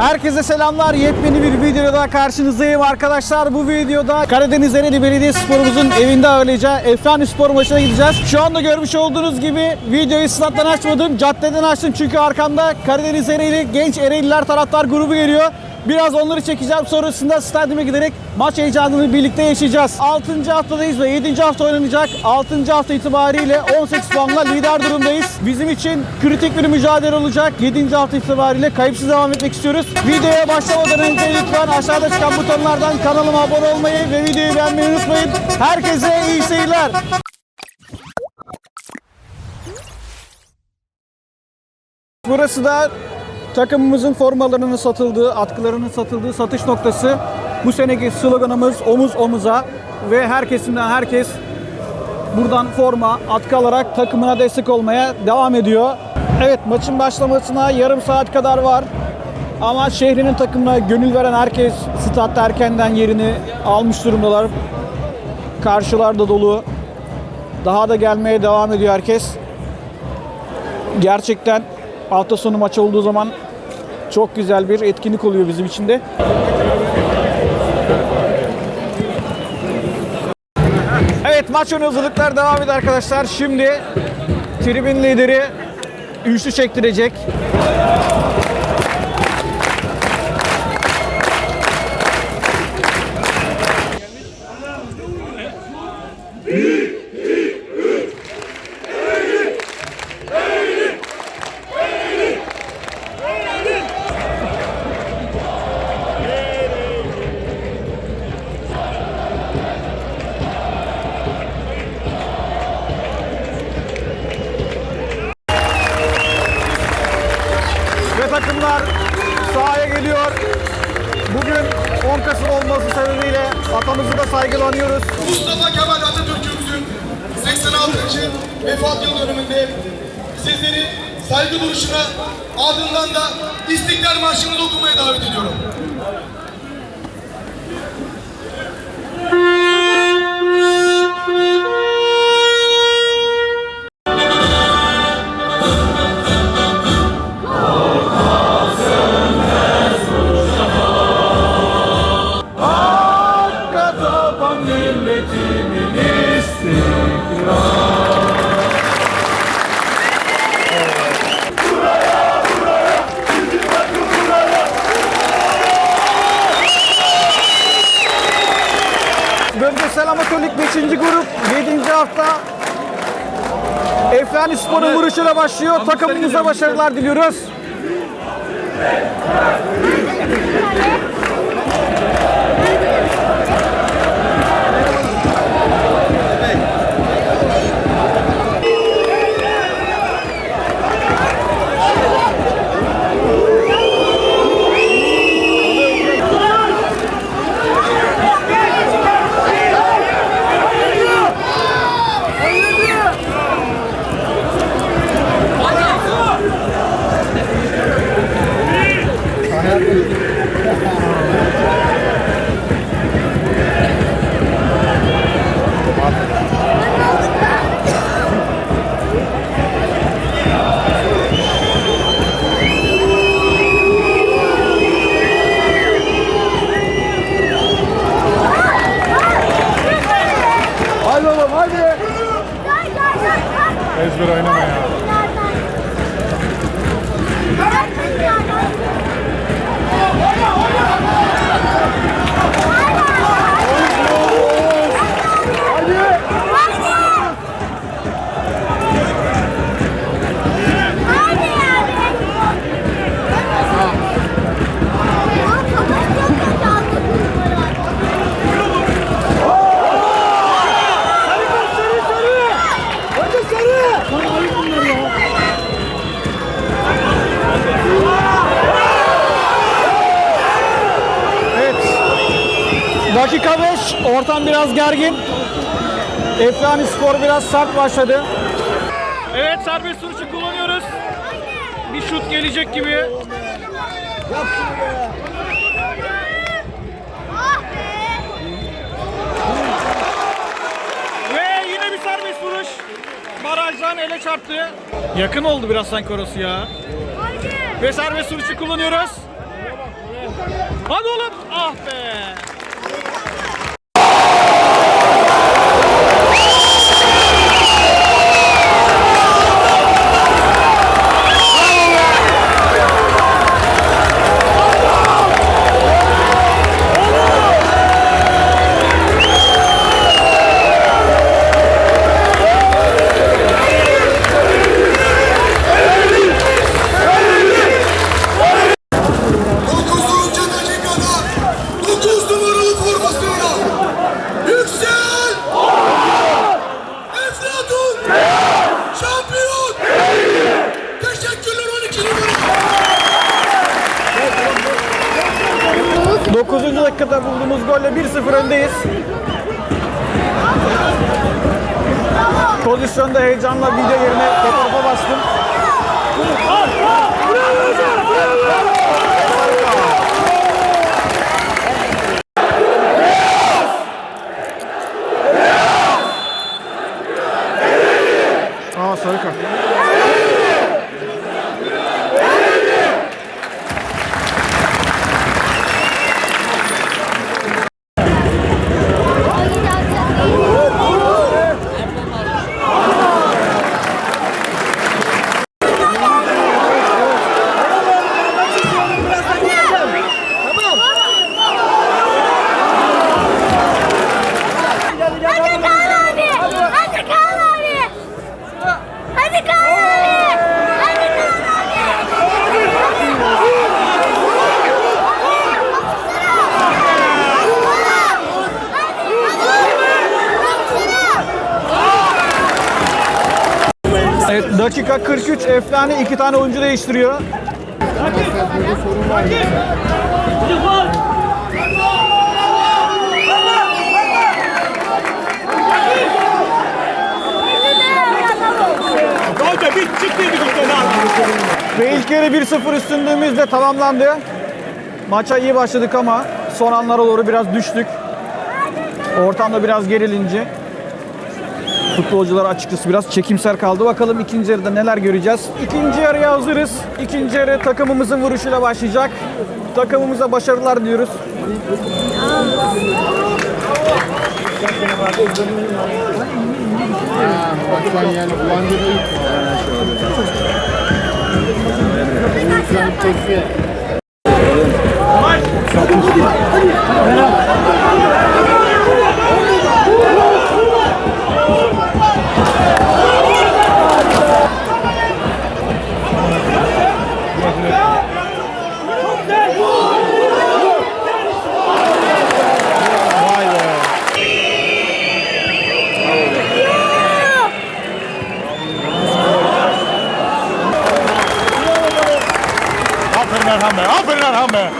Herkese selamlar. Yepyeni bir videoda karşınızdayım arkadaşlar. Bu videoda Karadeniz Ereğli Belediyespor'umuzun evinde ağırlayacağı Efsane Spor maçına gideceğiz. Şu anda görmüş olduğunuz gibi videoyu stat'tan açmadım. Caddeden açtım çünkü arkamda Karadeniz Ereğli Genç Ereğliler taraftar grubu geliyor. Biraz onları çekeceğim. Sonrasında stadyuma giderek maç heyecanını birlikte yaşayacağız. 6. haftadayız ve 7. hafta oynanacak. 6. hafta itibariyle 18 puanla lider durumdayız. Bizim için kritik bir mücadele olacak. 7. hafta itibariyle kayıpsız devam etmek istiyoruz. Videoya başlamadan önce lütfen aşağıda çıkan butonlardan kanalıma abone olmayı ve videoyu beğenmeyi unutmayın. Herkese iyi seyirler. Burası da takımımızın formalarının satıldığı, atkılarının satıldığı satış noktası. Bu seneki sloganımız omuz omuza ve her kesimden herkes buradan forma, atkı alarak takımına destek olmaya devam ediyor. Evet maçın başlamasına yarım saat kadar var. Ama şehrinin takımına gönül veren herkes statta erkenden yerini almış durumdalar. Karşılar da dolu. Daha da gelmeye devam ediyor herkes gerçekten hafta sonu maç olduğu zaman çok güzel bir etkinlik oluyor bizim için de. Evet maç ön hazırlıklar devam ediyor arkadaşlar. Şimdi tribün lideri üçlü çektirecek. Ve takımlar sahaya geliyor. Bugün 10 Kasım olması sebebiyle atamızı da saygılanıyoruz. Mustafa Kemal Atatürk'ümüzün 86. vefat yıl dönümünde sizleri saygı duruşuna ardından da İstiklal Marşı'nı okumaya davet ediyorum. Milletimin istiklal. Bölgesel Amatör Lig 5. grup 7. hafta Eflani Spor'un vuruşuyla başlıyor. Takımımıza başarılar diliyoruz. Haydi oğlum haydi. Ezber oynama ya. Dakika 5. Ortam biraz gergin. Eflani Spor biraz sert başladı. Evet serbest vuruşu kullanıyoruz. Bir şut gelecek gibi. Ve yine bir serbest vuruş. Barajdan ele çarptı. Yakın oldu biraz sanki orası ya. Ve serbest vuruşu kullanıyoruz. Hadi oğlum. Ah be. 9. dakikada bulduğumuz golle 1-0 öndeyiz. Pozisyonda heyecanla video yerine fotoğrafa bastım. Aa sarı kart. Dakika 43 Eflane iki tane oyuncu değiştiriyor. Ve ilk yarı 1-0 üstünlüğümüzle tamamlandı. Maça iyi başladık ama son anlara doğru biraz düştük. Ortamda biraz gerilince futbolcular açıkçası biraz çekimser kaldı. Bakalım ikinci yarıda neler göreceğiz. İkinci yarıya hazırız. İkinci yarı takımımızın vuruşuyla başlayacak. Takımımıza başarılar diyoruz. Be,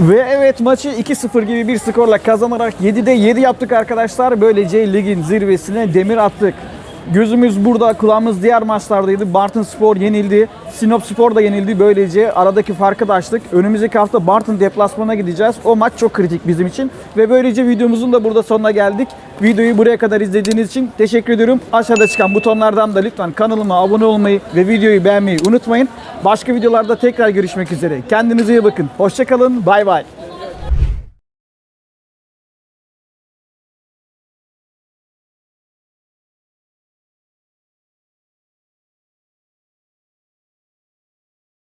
Ve evet maçı 2-0 gibi bir skorla kazanarak 7'de 7 yaptık arkadaşlar. Böylece ligin zirvesine demir attık. Gözümüz burada, kulağımız diğer maçlardaydı. Bartın Spor yenildi. Sinop Spor da yenildi. Böylece aradaki farkı da açtık. Önümüzdeki hafta Bartın deplasmana gideceğiz. O maç çok kritik bizim için. Ve böylece videomuzun da burada sonuna geldik. Videoyu buraya kadar izlediğiniz için teşekkür ediyorum. Aşağıda çıkan butonlardan da lütfen kanalıma abone olmayı ve videoyu beğenmeyi unutmayın. Başka videolarda tekrar görüşmek üzere. Kendinize iyi bakın. Hoşçakalın. Bay bay.